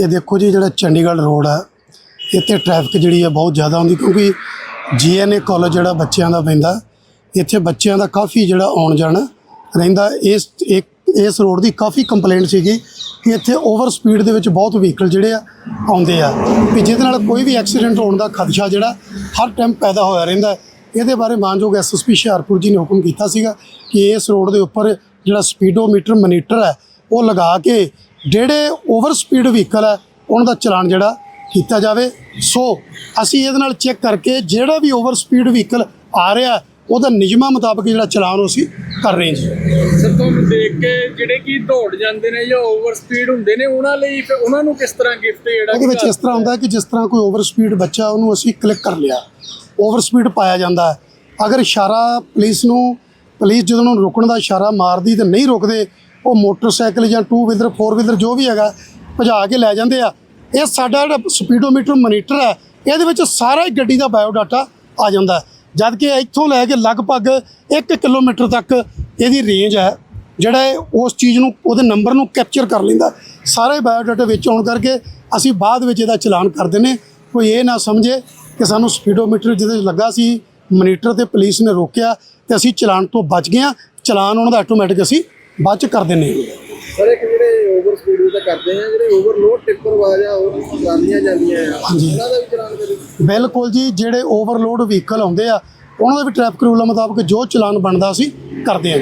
ਇਹ ਦੇਖੋ ਜੀ, ਜਿਹੜਾ ਚੰਡੀਗੜ੍ਹ ਰੋਡ ਆ, ਇੱਥੇ ਟ੍ਰੈਫਿਕ ਜਿਹੜੀ ਆ ਬਹੁਤ ਜ਼ਿਆਦਾ ਹੁੰਦੀ, ਕਿਉਂਕਿ ਜੀਐਨਏ ਕਾਲਜ ਜਿਹੜਾ ਬੱਚਿਆਂ ਦਾ ਪੈਂਦਾ, ਇੱਥੇ ਬੱਚਿਆਂ ਦਾ ਕਾਫੀ ਜਿਹੜਾ ਆਉਣ ਜਾਣਾ ਰਹਿੰਦਾ। ਇਸ, ਇੱਕ, ਇਸ ਰੋਡ ਦੀ ਕਾਫੀ ਕੰਪਲੇਂਟ ਸੀਗੀ ਕਿ ਇੱਥੇ ਓਵਰ ਸਪੀਡ ਦੇ ਵਿੱਚ ਬਹੁਤ ਵਹੀਕਲ ਜਿਹੜੇ ਆ ਆਉਂਦੇ ਆ। ਕਿ ਜਿਹਦੇ ਨਾਲ ਕੋਈ ਵੀ ਐਕਸੀਡੈਂਟ ਹੋਣ ਦਾ ਖਦਸ਼ਾ ਜਿਹੜਾ ਹਰ ਟਾਈਮ ਪੈਦਾ ਹੋਇਆ ਰਹਿੰਦਾ ਇਹਦੇ ਬਾਰੇ ਮਾਨਯੋਗ ਐਸਐਸਪੀ ਹੁਸ਼ਿਆਰਪੁਰ ਜੀ ਨੇ ਹੁਕਮ ਕੀਤਾ ਸੀਗਾ ਕਿ ਇਸ ਰੋਡ ਦੇ ਉੱਪਰ ਜਿਹੜਾ ਸਪੀਡੋਮੀਟਰ ਮੋਨੀਟਰ ਹੈ ਉਹ ਲਗਾ ਕੇ ਜਿਹੜੇ ਓਵਰ ਸਪੀਡ ਵਹੀਕਲ ਹੈ ਉਹਨਾਂ ਦਾ ਚਲਾਨ ਜਿਹੜਾ ਕੀਤਾ ਜਾਵੇ। ਸੋ ਅਸੀਂ ਇਹਦੇ ਨਾਲ ਚੈੱਕ ਕਰਕੇ ਜਿਹੜਾ ਵੀ ਓਵਰ ਸਪੀਡ ਵਹੀਕਲ ਆ ਰਿਹਾ ਉਹਦਾ ਨਿਯਮਾਂ ਮੁਤਾਬਕ ਜਿਹੜਾ ਚਲਾਨ ਉਹ ਅਸੀਂ ਕਰ ਰਹੇ ਜੀ। ਸਰ ਤੁਹਾਨੂੰ ਦੇਖ ਕੇ ਜਿਹੜੇ ਕੀ ਦੌੜ ਜਾਂਦੇ ਨੇ ਜਾਂ ਓਵਰ ਸਪੀਡ ਹੁੰਦੇ ਨੇ ਉਹਨਾਂ ਲਈ ਫਿਰ ਉਹਨਾਂ ਨੂੰ ਕਿਸ ਤਰ੍ਹਾਂ ਗਿਫਟ ਜਿਹੜਾ ਉਹਦੇ ਵਿੱਚ ਇਸ ਤਰ੍ਹਾਂ ਹੁੰਦਾ ਕਿ ਜਿਸ ਤਰ੍ਹਾਂ ਕੋਈ ਓਵਰ ਸਪੀਡ ਬੱਚਾ ਉਹਨੂੰ ਅਸੀਂ ਕਲਿੱਕ ਕਰ ਲਿਆ। ਓਵਰ ਸਪੀਡ ਪਾਇਆ ਜਾਂਦਾ ਅਗਰ ਇਸ਼ਾਰਾ ਪੁਲਿਸ ਨੂੰ ਪੁਲਿਸ ਜਦੋਂ ਉਹਨੂੰ ਰੁਕਣ ਦਾ ਇਸ਼ਾਰਾ ਮਾਰਦੀ ਤੇ ਨਹੀਂ ਰੁਕਦੇ ਉਹ ਮੋਟਰਸਾਈਕਲ ਜਾਂ ਟੂ ਵੀਲਰ ਫੋਰ ਵੀਲਰ ਜੋ ਵੀ ਹੈਗਾ, ਭਜਾ ਕੇ ਲੈ ਜਾਂਦੇ ਆ। ਇਹ ਸਾਡਾ ਜਿਹੜਾ ਸਪੀਡੋਮੀਟਰ ਮੋਨੀਟਰ ਹੈ, ਇਹਦੇ ਵਿੱਚ ਸਾਰਾ ਹੀ ਗੱਡੀ ਦਾ ਬਾਇਓਡਾਟਾ ਆ ਜਾਂਦਾ ਹੈ। ਜਦ ਕਿ ਇੱਥੋਂ ਲੈ ਕੇ ਲਗਭਗ 1 ਕਿਲੋਮੀਟਰ ਤੱਕ ਇਹਦੀ ਰੇਂਜ ਹੈ, ਜਿਹੜਾ ਇਹ ਉਸ ਚੀਜ਼ ਨੂੰ, ਉਹਦੇ ਨੰਬਰ ਨੂੰ ਕੈਪਚਰ ਕਰ ਲੈਂਦਾ ਸਾਰੇ ਬਾਇਓਡਾਟਾ ਵਿੱਚ ਆਉਣ ਕਰਕੇ ਅਸੀਂ ਬਾਅਦ ਵਿੱਚ ਇਹਦਾ ਚਲਾਨ ਕਰ ਦਿੰਦੇ ਕੋਈ ਇਹ ਨਾ ਸਮਝੇ ਕਿ ਸਾਨੂੰ ਸਪੀਡੋਮੀਟਰ ਜਿਹਦੇ ਲੱਗਾ ਸੀ ਮੋਨੀਟਰ ਤੇ ਪੁਲਿਸ ਨੇ ਰੋਕਿਆ ਤੇ ਅਸੀਂ ਚਲਾਨ ਤੋਂ ਬਚ ਗਏ ਹਾਂ। ਚਲਾਨ ਉਹਨਾਂ ਦਾ ਆਟੋਮੈਟਿਕ ਅਸੀਂ ਬਾਅਦ ਚ ਕਰ ਹਾਂ ਸਰ ਇੱਕ ਜਿਹੜੇ ਓਵਰ ਸਪੀਡ ਤਾਂ ਕਰਦੇ ਆ ਜਿਹੜੇ ਓਵਰਲੋਡ ਟਿੱਪਰ ਵਾਜਾ ਹੋਰ ਚਲਾਨੀਆਂ ਜਾਂਦੀਆਂ ਆ। ਹਾਂਜੀ। ਉਹਨਾਂ ਦਾ ਵੀ ਚਲਾਨ ਕਰੀ ਬਿਲਕੁਲ ਜੀ ਜਿਹੜੇ ਓਵਰਲੋਡ ਵਹੀਕਲ ਆਉਂਦੇ ਆ ਉਹਨਾਂ ਦਾ ਵੀ ਟ੍ਰੈਫਿਕ ਰੂਲਾਂ ਮੁਤਾਬਕ ਜੋ ਚਲਾਨ ਬਣਦਾ ਅਸੀਂ ਕਰਦੇ ਹਾਂ